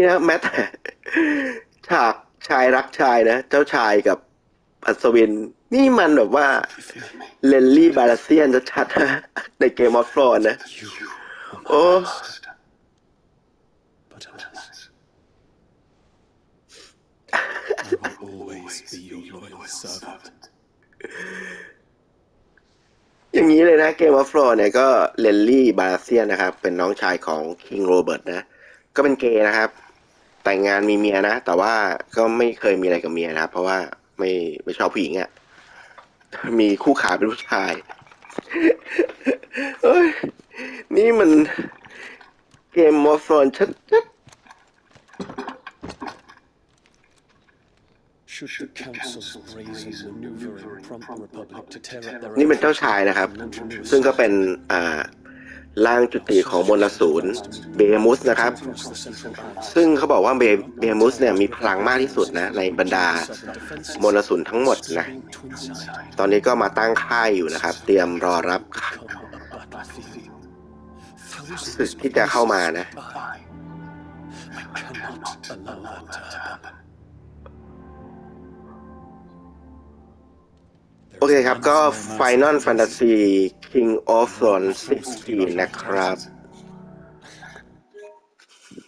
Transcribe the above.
นี่นะแม้แต่ฉากชายรักชายนะ เจ้าชายกับอัศวิน นี่มันแบบว่าเลนลี่บาลาเซียนชัดๆนะในเกมออฟฟรอนนะ โอ้อย่างนี้เลยนะเกมออฟฟรอนเนี่ยก็เลนลี่บาลาเซียนนะครับ เป็นน้องชายของคิงโรเบิร์ตนะ ก็เป็นเกย์นะครับ แต่งงานมีเมียนะ แต่ว่าก็ไม่เคยมีอะไรกับเมียนะครับเพราะว่าไม่ไม่ชอบผู้หญิงอะ่ะ มีคู่ขาเป็นผู้ชายเอ้ยนี่มันเกมมอฟรอนชัด Should the Council's brazen maneuver prompt the Republic to tear up their ๆนี่เป็นเจ้าชายนะครับ ซึ่งก็เป็นอ่า ร่างจุติของมลศูนเบมุสนะครับ ซึ่งเขาบอกว่าเบเบมุสเนี่ยมีพลังมากที่สุดนะ ในบรรดามลสุนทั้งหมดนะ ตอนนี้ก็มาตั้งค่ายอยู่นะครับ เตรียมรอรับ become a battlefield. ศึก Thousands ที่จะเข้ามานะ โอเคครับ ก็ Final Fantasy King of Thrones 16 นะครับ